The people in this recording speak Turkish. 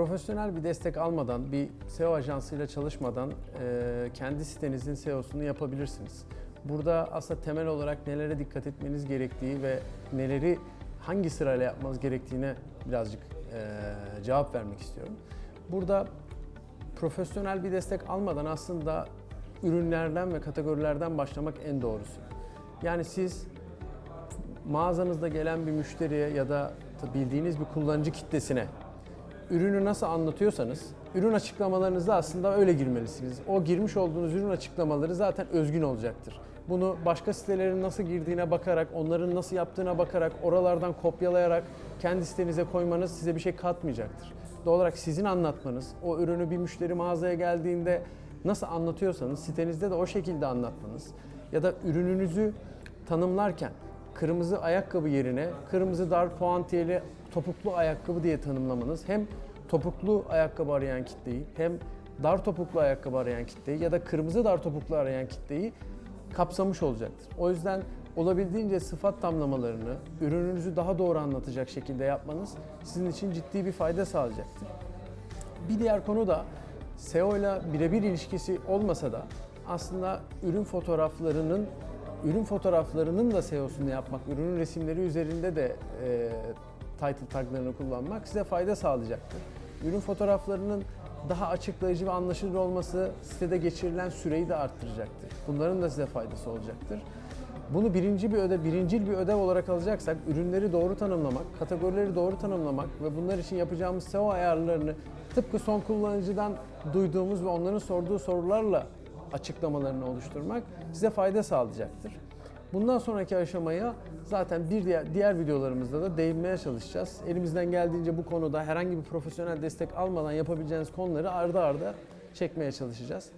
Profesyonel bir destek almadan, bir SEO ajansıyla çalışmadan e, kendi sitenizin SEO'sunu yapabilirsiniz. Burada aslında temel olarak nelere dikkat etmeniz gerektiği ve neleri hangi sırayla yapmanız gerektiğine birazcık e, cevap vermek istiyorum. Burada profesyonel bir destek almadan aslında ürünlerden ve kategorilerden başlamak en doğrusu. Yani siz mağazanızda gelen bir müşteriye ya da bildiğiniz bir kullanıcı kitlesine ürünü nasıl anlatıyorsanız ürün açıklamalarınızda aslında öyle girmelisiniz. O girmiş olduğunuz ürün açıklamaları zaten özgün olacaktır. Bunu başka sitelerin nasıl girdiğine bakarak, onların nasıl yaptığına bakarak, oralardan kopyalayarak kendi sitenize koymanız size bir şey katmayacaktır. Doğal olarak sizin anlatmanız, o ürünü bir müşteri mağazaya geldiğinde nasıl anlatıyorsanız sitenizde de o şekilde anlatmanız ya da ürününüzü tanımlarken kırmızı ayakkabı yerine kırmızı dar puantiyeli topuklu ayakkabı diye tanımlamanız hem topuklu ayakkabı arayan kitleyi hem dar topuklu ayakkabı arayan kitleyi ya da kırmızı dar topuklu arayan kitleyi kapsamış olacaktır. O yüzden olabildiğince sıfat tamlamalarını, ürününüzü daha doğru anlatacak şekilde yapmanız sizin için ciddi bir fayda sağlayacaktır. Bir diğer konu da SEO ile birebir ilişkisi olmasa da aslında ürün fotoğraflarının ürün fotoğraflarının da SEO'sunu yapmak, ürünün resimleri üzerinde de e, title taglarını kullanmak size fayda sağlayacaktır. Ürün fotoğraflarının daha açıklayıcı ve anlaşılır olması sitede geçirilen süreyi de arttıracaktır. Bunların da size faydası olacaktır. Bunu birinci bir ödev, birincil bir ödev olarak alacaksak ürünleri doğru tanımlamak, kategorileri doğru tanımlamak ve bunlar için yapacağımız SEO ayarlarını tıpkı son kullanıcıdan duyduğumuz ve onların sorduğu sorularla açıklamalarını oluşturmak size fayda sağlayacaktır. Bundan sonraki aşamaya zaten bir diğer, diğer videolarımızda da değinmeye çalışacağız. Elimizden geldiğince bu konuda herhangi bir profesyonel destek almadan yapabileceğiniz konuları ardı arda çekmeye çalışacağız.